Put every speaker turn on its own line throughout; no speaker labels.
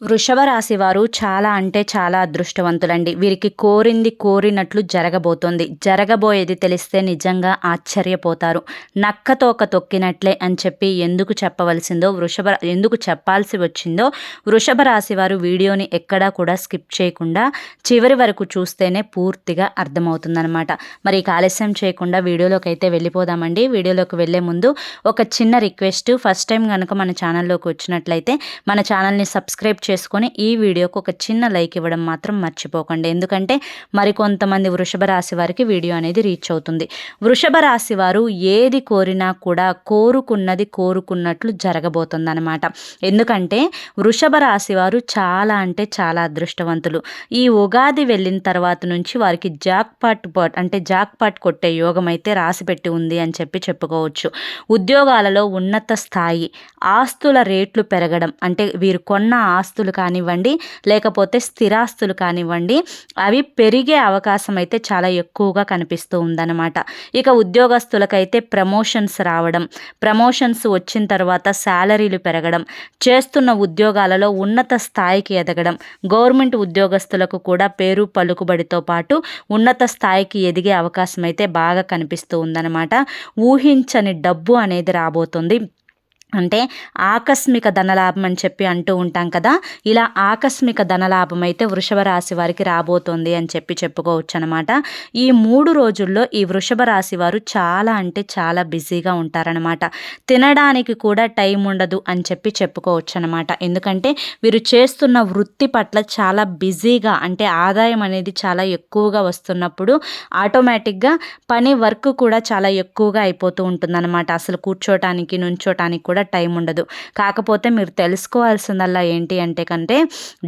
వృషభ రాశి వారు చాలా అంటే చాలా అదృష్టవంతులండి. వీరికి కోరింది కోరినట్లు జరగబోతోంది. జరగబోయేది తెలిస్తే నిజంగా ఆశ్చర్యపోతారు. నక్కతోక తొక్కినట్లే అని చెప్పి ఎందుకు చెప్పవలసిందో వృషభ ఎందుకు చెప్పాల్సి వచ్చిందో వృషభ రాశి వారు వీడియోని ఎక్కడా కూడా స్కిప్ చేయకుండా చివరి వరకు చూస్తేనే పూర్తిగా అర్థమవుతుందనమాట మరి ఆలస్యం చేయకుండా వీడియోలోకి అయితే వెళ్ళిపోదామండి. వీడియోలోకి వెళ్ళే ముందు ఒక చిన్న రిక్వెస్ట్. ఫస్ట్ టైం కనుక మన ఛానల్లోకి వచ్చినట్లయితే మన ఛానల్ని సబ్స్క్రైబ్ చేసుకొని ఈ వీడియోకి ఒక చిన్న లైక్ ఇవ్వడం మాత్రం మర్చిపోకండి. ఎందుకంటే మరికొంతమంది వృషభ రాశి వారికి వీడియో అనేది రీచ్ అవుతుంది. వృషభ రాశి వారు ఏది కోరినా కూడా కోరుకున్నది కోరుకున్నట్లు జరగబోతుందన్నమాట. ఎందుకంటే వృషభ రాశి వారు చాలా అంటే చాలా అదృష్టవంతులు. ఈ ఉగాది వెళ్ళిన తర్వాత నుంచి వారికి జాక్ పాట్ అంటే జాక్ పాట్ కొట్టే యోగం అయితే రాసిపెట్టి ఉంది అని చెప్పి చెప్పుకోవచ్చు. ఉద్యోగాలలో ఉన్నత స్థాయి ఆస్తుల రేట్లు పెరగడం అంటే వీరు కొన్న ఆస్తు ఆస్తులు కానివ్వండి లేకపోతే స్థిరాస్తులు కానివ్వండి అవి పెరిగే అవకాశం అయితే చాలా ఎక్కువగా కనిపిస్తూ ఉందన్నమాట. ఇక ఉద్యోగస్తులకైతే ప్రమోషన్స్ రావడం ప్రమోషన్స్ వచ్చిన తర్వాత శాలరీలు పెరగడం చేస్తున్న ఉద్యోగాలలో ఉన్నత స్థాయికి ఎదగడం గవర్నమెంట్ ఉద్యోగస్తులకు కూడా పేరు పలుకుబడితో పాటు ఉన్నత స్థాయికి ఎదిగే అవకాశం అయితే బాగా కనిపిస్తూ ఉందన్నమాట. ఊహించని డబ్బు అనేది రాబోతుంది. అంటే ఆకస్మిక ధనలాభం అని చెప్పి అంటూ ఉంటాం కదా ఇలా ఆకస్మిక ధనలాభం అయితే వృషభ రాశి వారికి రాబోతోంది అని చెప్పి చెప్పుకోవచ్చు అనమాట ఈ మూడు రోజుల్లో ఈ వృషభ రాశి వారు చాలా అంటే చాలా బిజీగా ఉంటారనమాట. తినడానికి కూడా టైం ఉండదు అని చెప్పి చెప్పుకోవచ్చు అనమాట ఎందుకంటే వీరు చేస్తున్న వృత్తి పట్ల చాలా బిజీగా అంటే ఆదాయం అనేది చాలా ఎక్కువగా వస్తున్నప్పుడు ఆటోమేటిక్గా పని వర్క్ కూడా చాలా ఎక్కువగా అయిపోతూ ఉంటుందన్నమాట అసలు కూర్చోటానికి నుంచోటానికి కూడా కూడా టైం ఉండదు. కాకపోతే మీరు తెలుసుకోవాల్సిందల్లా ఏంటి అంటే కంటే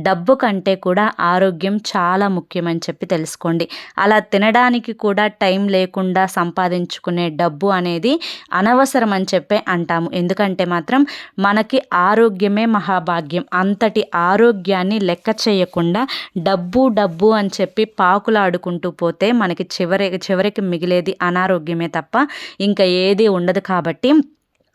డబ్బు కంటే కూడా ఆరోగ్యం చాలా ముఖ్యమని చెప్పి తెలుసుకోండి. అలా తినడానికి కూడా టైం లేకుండా సంపాదించుకునే డబ్బు అనేది అనవసరం అని చెప్పే అంటాము. ఎందుకంటే మాత్రం మనకి ఆరోగ్యమే మహాభాగ్యం. అంతటి ఆరోగ్యాన్ని లెక్క చేయకుండా డబ్బు డబ్బు అని చెప్పి పాకులాడుకుంటూ పోతే మనకి చివరి చివరికి మిగిలేది అనారోగ్యమే తప్ప ఇంకా ఏది ఉండదు కాబట్టి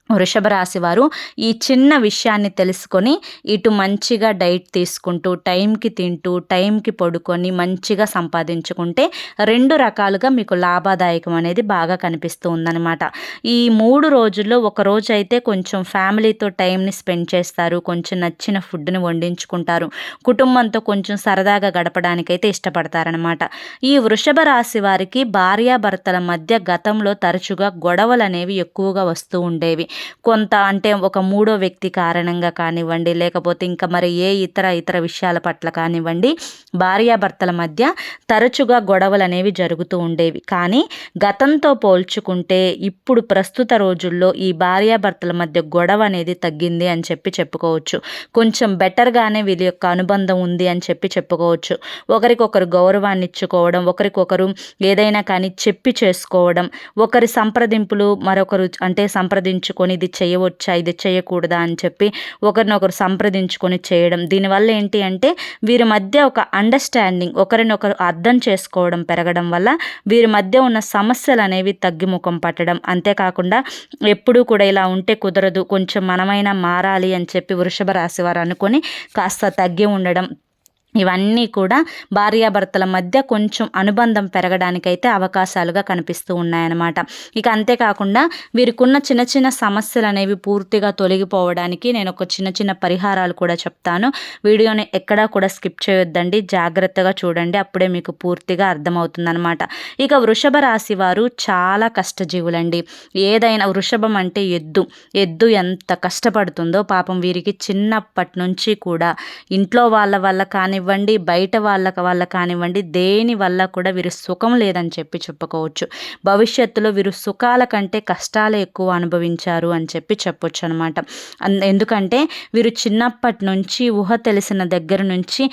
వృషభ రాశి వారు ఈ చిన్న విషయాన్ని తెలుసుకొని ఇటు మంచిగా డైట్ తీసుకుంటూ టైంకి తింటూ టైంకి పడుకొని మంచిగా సంపాదించుకుంటే రెండు రకాలుగా మీకు లాభదాయకం అనేది బాగా కనిపిస్తూ ఉందన్నమాట. ఈ మూడు రోజుల్లో ఒక రోజు అయితే కొంచెం ఫ్యామిలీతో టైంని స్పెండ్ చేస్తారు కొంచెం నచ్చిన ఫుడ్ని వండించుకుంటారు కుటుంబంతో కొంచెం సరదాగా గడపడానికైతే ఇష్టపడతారనమాట ఈ వృషభ రాశి వారికి భార్యాభర్తల మధ్య గతంలో తరచుగా గొడవలు అనేవి ఎక్కువగా వస్తూ ఉండేవి. కొంత అంటే ఒక మూడో వ్యక్తి కారణంగా కానివ్వండి లేకపోతే ఇంకా మరి ఏ ఇతర ఇతర విషయాల పట్ల కానివ్వండి భార్యాభర్తల మధ్య తరచుగా గొడవలు అనేవి జరుగుతూ ఉండేవి. కానీ గతంతో పోల్చుకుంటే ఇప్పుడు ప్రస్తుత రోజుల్లో ఈ భార్యాభర్తల మధ్య గొడవ అనేది తగ్గింది అని చెప్పి చెప్పుకోవచ్చు. కొంచెం బెటర్గానే వీళ్ళ యొక్క అనుబంధం ఉంది అని చెప్పి చెప్పుకోవచ్చు. ఒకరికొకరు గౌరవాన్ని ఇచ్చుకోవడం ఒకరికొకరు ఏదైనా కానీ చెప్పి చేసుకోవడం ఒకరి సంప్రదింపులు మరొకరు అంటే సంప్రదించుకొని చేసుకొని ఇది చేయవచ్చా ఇది చేయకూడదా అని చెప్పి ఒకరినొకరు సంప్రదించుకొని చేయడం. దీనివల్ల ఏంటి అంటే వీరి మధ్య ఒక అండర్స్టాండింగ్ ఒకరినొకరు అర్థం చేసుకోవడం పెరగడం వల్ల వీరి మధ్య ఉన్న సమస్యలు అనేవి తగ్గిముఖం పట్టడం. అంతేకాకుండా ఎప్పుడూ కూడా ఇలా ఉంటే కుదరదు కొంచెం మనమైనా మారాలి అని చెప్పి వృషభ రాశి వారు అనుకొని కాస్త తగ్గి ఉండడం. ఇవన్నీ కూడా భార్యాభర్తల మధ్య కొంచెం అనుబంధం పెరగడానికైతే అవకాశాలుగా కనిపిస్తూ ఉన్నాయన్నమాట. ఇక అంతేకాకుండా వీరికున్న చిన్న చిన్న సమస్యలు అనేవి పూర్తిగా తొలగిపోవడానికి నేను ఒక చిన్న చిన్న పరిహారాలు కూడా చెప్తాను. వీడియోని ఎక్కడా కూడా స్కిప్ చేయొద్దండి. జాగ్రత్తగా చూడండి. అప్పుడే మీకు పూర్తిగా అర్థమవుతుందనమాట ఇక వృషభ రాశి వారు చాలా కష్టజీవులండి. ఏదైనా వృషభం అంటే ఎద్దు. ఎద్దు ఎంత కష్టపడుతుందో పాపం వీరికి చిన్నప్పటి నుంచి కూడా. ఇంట్లో వాళ్ళ వల్ల కానీ కానివ్వండి బయట వాళ్ళ వల్ల కానివ్వండి దేని వల్ల కూడా వీరు సుఖం లేదని చెప్పి చెప్పుకోవచ్చు. భవిష్యత్తులో వీరు సుఖాల కంటే కష్టాలే ఎక్కువ అనుభవించారు అని చెప్పి చెప్పొచ్చు అనమాట ఎందుకంటే వీరు చిన్నప్పటి నుంచి ఊహ తెలిసిన దగ్గర నుంచి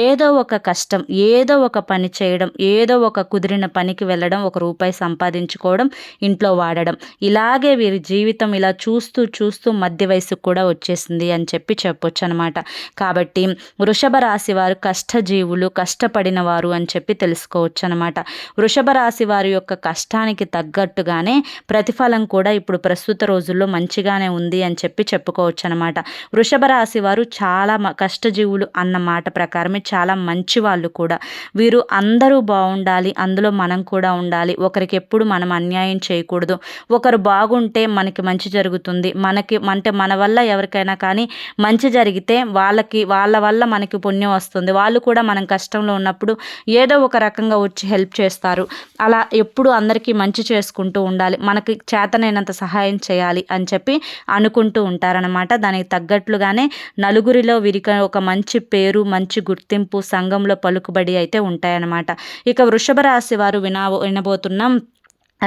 ఏదో ఒక కష్టం ఏదో ఒక పని చేయడం ఏదో ఒక కుదిరిన పనికి వెళ్ళడం ఒక రూపాయి సంపాదించుకోవడం ఇంట్లో వాడడం. ఇలాగే వీరి జీవితం ఇలా చూస్తూ చూస్తూ మధ్య వయసుకు కూడా వచ్చేసింది అని చెప్పి చెప్పొచ్చు అనమాట కాబట్టి వృషభ రాశి వారు కష్టజీవులు కష్టపడిన వారు అని చెప్పి తెలుసుకోవచ్చు అనమాట వృషభ రాశి వారి యొక్క కష్టానికి తగ్గట్టుగానే ప్రతిఫలం కూడా ఇప్పుడు ప్రస్తుత రోజుల్లో మంచిగానే ఉంది అని చెప్పి చెప్పుకోవచ్చు అనమాట వృషభ రాశి వారు చాలా కష్టజీవులు అన్న మాట ప్రకారమే చాలా మంచి వాళ్ళు కూడా. వీరు అందరూ బాగుండాలి అందులో మనం కూడా ఉండాలి. ఒకరికి ఎప్పుడు మనం అన్యాయం చేయకూడదు. ఒకరు బాగుంటే మనకి మంచి జరుగుతుంది. మనకి అంటే మన వల్ల ఎవరికైనా కానీ మంచి జరిగితే వాళ్ళకి వాళ్ళ వల్ల మనకి పుణ్యం వస్తుంది. వాళ్ళు కూడా మనం కష్టంలో ఉన్నప్పుడు ఏదో ఒక రకంగా వచ్చి హెల్ప్ చేస్తారు. అలా ఎప్పుడు అందరికీ మంచి చేసుకుంటూ ఉండాలి. మనకి చేతనైనంత సహాయం చేయాలి అని చెప్పి అనుకుంటూ ఉంటారనమాట దానికి తగ్గట్లుగానే నలుగురిలో వీరికి ఒక మంచి పేరు మంచి గుర్తింపు సంఘంలో పలుకుబడి అయితే ఉంటాయన్నమాట. ఇక వృషభ రాశి వారు వినా వినబోతున్నాం.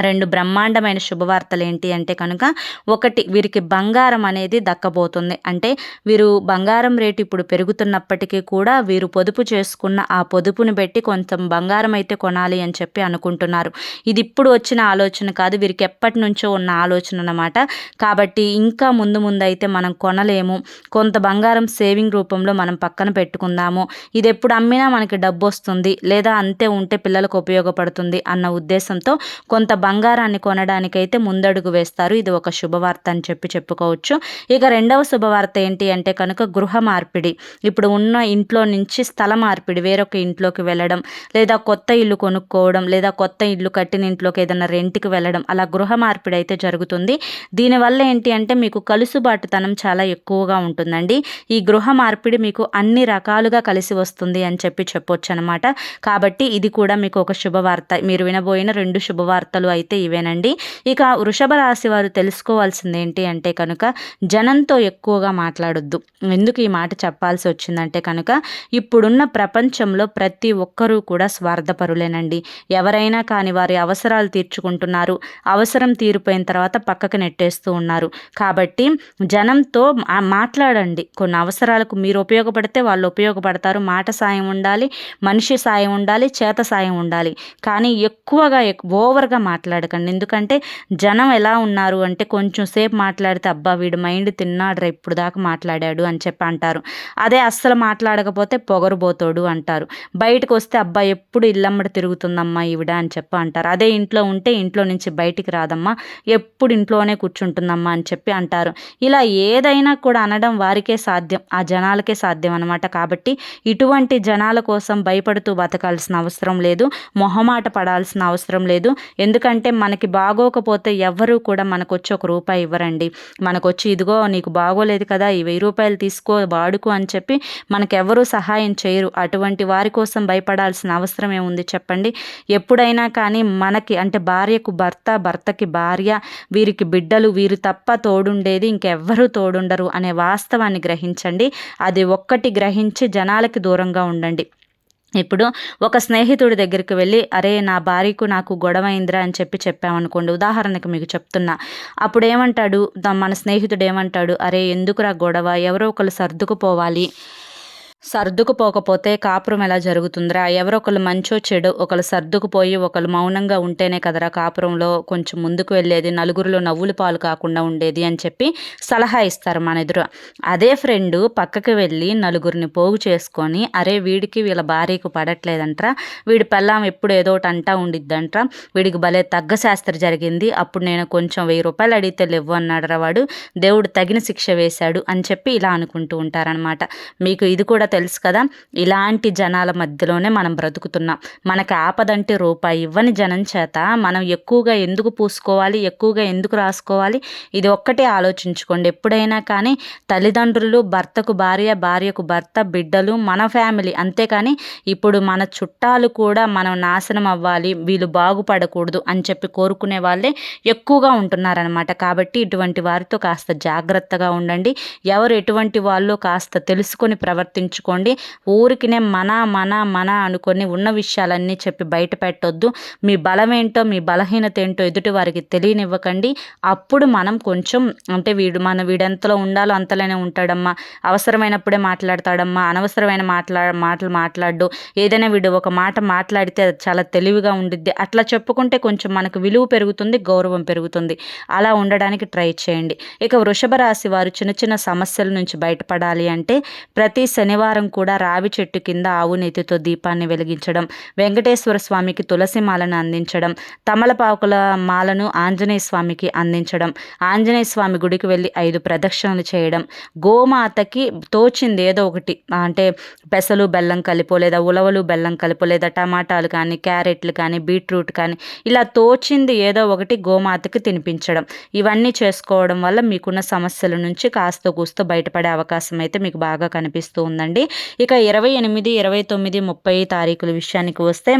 రెండు బ్రహ్మాండమైన శుభవార్తలు ఏంటి అంటే కనుక ఒకటి వీరికి బంగారం అనేది దక్కబోతుంది. అంటే వీరు బంగారం రేటు ఇప్పుడు పెరుగుతున్నప్పటికీ కూడా వీరు పొదుపు చేసుకున్న ఆ పొదుపుని పెట్టి కొంచెం బంగారం అయితే కొనాలి అని చెప్పి అనుకుంటున్నారు. ఇది ఇప్పుడు వచ్చిన ఆలోచన కాదు వీరికి ఎప్పటి నుంచో ఉన్న ఆలోచన అన్నమాట. కాబట్టి ఇంకా ముందు ముందు అయితే మనం కొనలేము. కొంత బంగారం సేవింగ్ రూపంలో మనం పక్కన పెట్టుకుందాము. ఇది ఎప్పుడు అమ్మినా మనకి డబ్బు వస్తుంది లేదా అంతే ఉంటే పిల్లలకు ఉపయోగపడుతుంది అన్న ఉద్దేశంతో కొంత బంగారాన్ని కొనడానికైతే ముందడుగు వేస్తారు. ఇది ఒక శుభవార్త అని చెప్పి చెప్పుకోవచ్చు. ఇక రెండవ శుభవార్త ఏంటి అంటే కనుక గృహ మార్పిడి. ఇప్పుడు ఉన్న ఇంట్లో నుంచి స్థల మార్పిడి వేరొక ఇంట్లోకి వెళ్ళడం లేదా కొత్త ఇల్లు కొనుక్కోవడం లేదా కొత్త ఇల్లు కట్టిన ఇంట్లోకి ఏదైనా రెంట్కి వెళ్ళడం అలా గృహ మార్పిడి అయితే జరుగుతుంది. దీనివల్ల ఏంటి అంటే మీకు కలుసుబాటుతనం చాలా ఎక్కువగా ఉంటుందండి. ఈ గృహ మార్పిడి మీకు అన్ని రకాలుగా కలిసి వస్తుంది అని చెప్పి చెప్పొచ్చు అనమాట కాబట్టి ఇది కూడా మీకు ఒక శుభవార్త. మీరు వినబోయిన రెండు శుభవార్తలు అయితే ఇవేనండి. ఇక వృషభ రాశి వారు తెలుసుకోవాల్సింది ఏంటి అంటే కనుక జనంతో ఎక్కువగా మాట్లాడొద్దు. ఎందుకు ఈ మాట చెప్పాల్సి వచ్చిందంటే కనుక ఇప్పుడున్న ప్రపంచంలో ప్రతి ఒక్కరూ కూడా స్వార్థపరులేనండి. ఎవరైనా కానీ వారి అవసరాలు తీర్చుకుంటున్నారు. అవసరం తీరిపోయిన తర్వాత పక్కకు నెట్టేస్తూ ఉన్నారు. కాబట్టి జనంతో మాట్లాడండి. కొన్ని అవసరాలకు మీరు ఉపయోగపడితే వాళ్ళు ఉపయోగపడతారు. మాట సాయం ఉండాలి మనిషి సాయం ఉండాలి చేత సాయం ఉండాలి. కానీ ఎక్కువగా ఓవర్గా మాట్లాడకండి. ఎందుకంటే జనం ఎలా ఉన్నారు అంటే కొంచెం సేపు మాట్లాడితే అబ్బా వీడు మైండ్ తిన్నాడు ఇప్పుడు దాకా మాట్లాడాడు అని చెప్పి అంటారు. అదే అస్సలు మాట్లాడకపోతే పొగరుబోతోడు అంటారు. బయటకు వస్తే అబ్బా ఎప్పుడు ఇల్లమ్మడి తిరుగుతుందమ్మా ఈవిడ అని చెప్పి అంటారు. అదే ఇంట్లో ఉంటే ఇంట్లో నుంచి బయటికి రాదమ్మా ఎప్పుడు ఇంట్లోనే కూర్చుంటుందమ్మా అని చెప్పి అంటారు. ఇలా ఏదైనా కూడా అనడం వారికే సాధ్యం ఆ జనాలకే సాధ్యం అనమాట కాబట్టి ఇటువంటి జనాల కోసం భయపడుతూ బతకాల్సిన అవసరం లేదు మొహమాట పడాల్సిన అవసరం లేదు. ఎందుకంటే మనకి బాగోకపోతే ఎవ్వరూ కూడా మనకు వచ్చి ఒక రూపాయి ఇవ్వరండి. మనకు వచ్చి ఇదిగో నీకు బాగోలేదు కదా ఈ వెయ్యి రూపాయలు తీసుకో వాడుకు అని చెప్పి మనకెవరూ సహాయం చేయరు. అటువంటి వారి కోసం భయపడాల్సిన అవసరం ఏముంది చెప్పండి? ఎప్పుడైనా కానీ మనకి అంటే భార్యకు భర్త భర్తకి భార్య వీరికి బిడ్డలు వీరు తప్ప తోడుండేది ఇంకెవ్వరూ తోడుండరు అనే వాస్తవాన్ని గ్రహించండి. అది ఒక్కటి గ్రహించి జనాలకి దూరంగా ఉండండి. ఇప్పుడు ఒక స్నేహితుడి దగ్గరికి వెళ్ళి అరే నా భార్యకు నాకు గొడవ అయిందిరా అని చెప్పి చెప్పామనుకోండి ఉదాహరణకు మీకు చెప్తున్నా. అప్పుడు ఏమంటాడు మన స్నేహితుడు ఏమంటాడు అరే ఎందుకురా గొడవ? ఎవరో ఒకరు సర్దుకుపోవాలి. సర్దుకుపోకపోతే కాపురం ఎలా జరుగుతుందిరా? ఎవరో ఒకళ్ళు మంచో చెడు ఒకళ్ళు సర్దుకుపోయి ఒకళ్ళు మౌనంగా ఉంటేనే కదరా కాపురంలో కొంచెం ముందుకు వెళ్ళేది నలుగురిలో నవ్వులు పాలు కాకుండా ఉండేది అని చెప్పి సలహా ఇస్తారు మన ఎదురు అదే ఫ్రెండు పక్కకి వెళ్ళి నలుగురిని పోగు చేసుకొని అరే వీడికి వీళ్ళ భార్యకు పడట్లేదంట్రా వీడి పెళ్ళాం ఎప్పుడు ఏదో ఒకటి అంటా ఉండిద్దంట్రా వీడికి భలే తగ్గ శాస్త్రి జరిగింది అప్పుడు నేను కొంచెం వెయ్యి రూపాయలు అడిగితే లేవు అన్నాడరా వాడు దేవుడు తగిన శిక్ష వేశాడు అని చెప్పి ఇలా అనుకుంటూ ఉంటారనమాట మీకు ఇది కూడా తెలుసు కదా? ఇలాంటి జనాల మధ్యలోనే మనం బ్రతుకుతున్నాం. మనకి ఆపదంటే రూపాయి ఇవ్వని జనం చేత మనం ఎక్కువగా ఎందుకు పూసుకోవాలి? ఎక్కువగా ఎందుకు రాసుకోవాలి? ఇది ఒక్కటే ఆలోచించుకోండి. ఎప్పుడైనా కానీ తల్లిదండ్రులు భర్తకు భార్య భార్యకు భర్త బిడ్డలు మన ఫ్యామిలీ అంతేకాని ఇప్పుడు మన చుట్టాలు కూడా మనం నాశనం అవ్వాలి వీళ్ళు బాగుపడకూడదు అని చెప్పి కోరుకునే వాళ్ళే ఎక్కువగా ఉంటున్నారనమాట కాబట్టి ఇటువంటి వారితో కాస్త జాగ్రత్తగా ఉండండి. ఎవరు ఎటువంటి వాళ్ళు కాస్త తెలుసుకొని ప్రవర్తించు ఉంచుకోండి ఊరికినే మన మన మన అనుకొని ఉన్న విషయాలన్నీ చెప్పి బయట పెట్టొద్దు. మీ బలం ఏంటో మీ బలహీనత ఏంటో ఎదుటి వారికి తెలియనివ్వకండి. అప్పుడు మనం కొంచెం అంటే వీడు మన వీడెంతలో ఉండాలో అంతలోనే ఉంటాడమ్మా. అవసరమైనప్పుడే మాట్లాడతాడమ్మా. అనవసరమైన మాట్లా మాటలు మాట్లాడు. ఏదైనా వీడు ఒక మాట మాట్లాడితే చాలా తెలివిగా ఉండిద్ది. అట్లా చెప్పుకుంటే కొంచెం మనకు విలువ పెరుగుతుంది గౌరవం పెరుగుతుంది. అలా ఉండడానికి ట్రై చేయండి. ఇక వృషభ రాశి వారు చిన్న చిన్న సమస్యల నుంచి బయటపడాలి అంటే ప్రతి శనివారం శనివారం కూడా రావి చెట్టు కింద ఆవు నెత్తితో దీపాన్ని వెలిగించడం వెంకటేశ్వర స్వామికి తులసి మాలను అందించడం తమలపాకుల మాలను ఆంజనేయ స్వామికి అందించడం ఆంజనేయ స్వామి గుడికి వెళ్ళి ఐదు ప్రదక్షిణలు చేయడం గోమాతకి తోచింది ఏదో ఒకటి అంటే పెసలు బెల్లం కలిపో లేదా ఉలవలు బెల్లం కలిపో లేదా టమాటాలు కానీ క్యారెట్లు కానీ బీట్రూట్ కానీ ఇలా తోచింది ఏదో ఒకటి గోమాతకి తినిపించడం. ఇవన్నీ చేసుకోవడం వల్ల మీకున్న సమస్యల నుంచి కాస్త కూస్త బయటపడే అవకాశం అయితే మీకు బాగా కనిపిస్తూ ఉందండి. ఇక ఇరవై ఎనిమిది ఇరవై తొమ్మిది ముప్పై తారీఖుల విషయానికి వస్తే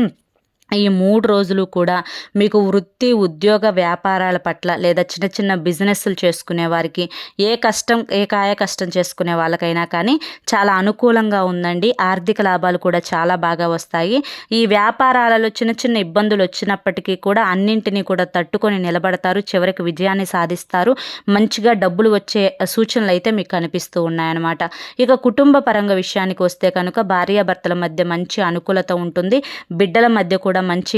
ఈ మూడు రోజులు కూడా మీకు వృత్తి ఉద్యోగ వ్యాపారాల పట్ల లేదా చిన్న చిన్న బిజినెస్లు చేసుకునే వారికి ఏ కష్టం ఏ కాయ కష్టం చేసుకునే వాళ్ళకైనా కానీ చాలా అనుకూలంగా ఉందండి. ఆర్థిక లాభాలు కూడా చాలా బాగా వస్తాయి. ఈ వ్యాపారాలలో చిన్న చిన్న ఇబ్బందులు వచ్చినప్పటికీ కూడా అన్నింటినీ కూడా తట్టుకొని నిలబడతారు. చివరికి విజయాన్ని సాధిస్తారు. మంచిగా డబ్బులు వచ్చే సూచనలు అయితే మీకు కనిపిస్తూ ఉన్నాయన్నమాట. ఇక కుటుంబ పరంగా విషయానికి వస్తే కనుక భార్యాభర్తల మధ్య మంచి అనుకూలత ఉంటుంది. బిడ్డల మధ్య కూడా కూడా మంచి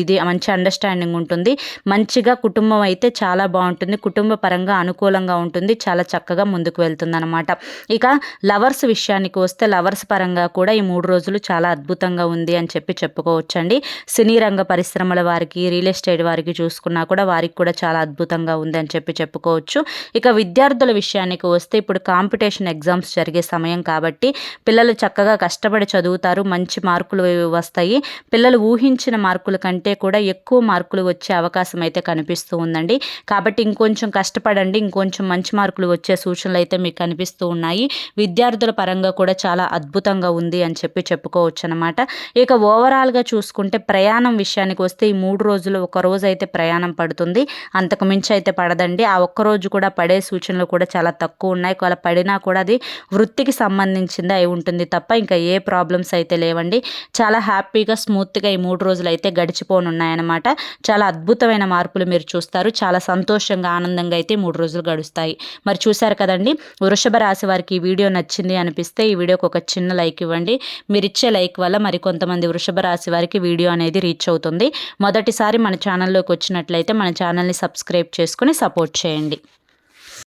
ఇది మంచి అండర్స్టాండింగ్ ఉంటుంది. మంచిగా కుటుంబం అయితే చాలా బాగుంటుంది. కుటుంబ పరంగా అనుకూలంగా ఉంటుంది. చాలా చక్కగా ముందుకు వెళ్తుంది అనమాట ఇక లవర్స్ విషయానికి వస్తే లవర్స్ పరంగా కూడా ఈ మూడు రోజులు చాలా అద్భుతంగా ఉంది అని చెప్పి చెప్పుకోవచ్చండి. సినీ రంగ పరిశ్రమల వారికి రియల్ ఎస్టేట్ వారికి చూసుకున్నా కూడా వారికి కూడా చాలా అద్భుతంగా ఉంది అని చెప్పి చెప్పుకోవచ్చు. ఇక విద్యార్థుల విషయానికి వస్తే ఇప్పుడు కాంపిటీషన్ ఎగ్జామ్స్ జరిగే సమయం కాబట్టి పిల్లలు చక్కగా కష్టపడి చదువుతారు. మంచి మార్కులు వస్తాయి. పిల్లలు ఊహించిన మార్కుల కంటే కూడా ఎక్కువ మార్కులు వచ్చే అవకాశం అయితే కనిపిస్తూ ఉందండి. కాబట్టి ఇంకొంచెం కష్టపడండి ఇంకొంచెం మంచి మార్కులు వచ్చే సూచనలు అయితే మీకు కనిపిస్తూ ఉన్నాయి. విద్యార్థుల పరంగా కూడా చాలా అద్భుతంగా ఉంది అని చెప్పి చెప్పుకోవచ్చు అనమాట ఇక ఓవరాల్గా చూసుకుంటే ప్రయాణం విషయానికి వస్తే ఈ మూడు రోజులు ఒక రోజు అయితే ప్రయాణం పడుతుంది. అంతకు మించి అయితే పడదండి. ఆ ఒక్క రోజు కూడా పడే సూచనలు కూడా చాలా తక్కువ ఉన్నాయి. ఒకవేళ పడినా కూడా అది వృత్తికి సంబంధించింది అయి ఉంటుంది తప్ప ఇంకా ఏ ప్రాబ్లమ్స్ అయితే లేవండి. చాలా హ్యాపీగా స్మూత్గా ఈ మూడు రోజులు అయితే గడిచిపోనున్నాయన్నమాట. చాలా అద్భుతమైన మార్పులు మీరు చూస్తారు. చాలా సంతోషంగా ఆనందంగా అయితే మూడు రోజులు గడుస్తాయి. మరి చూశారు కదండి వృషభ రాశి వారికి ఈ వీడియో నచ్చింది అనిపిస్తే ఈ వీడియోకి ఒక చిన్న లైక్ ఇవ్వండి. మీరు ఇచ్చే లైక్ వల్ల మరి కొంతమంది వృషభ రాశి వారికి వీడియో అనేది రీచ్ అవుతుంది. మొదటిసారి మన ఛానల్లోకి వచ్చినట్లయితే మన ఛానల్ని సబ్స్క్రైబ్ చేసుకుని సపోర్ట్ చేయండి.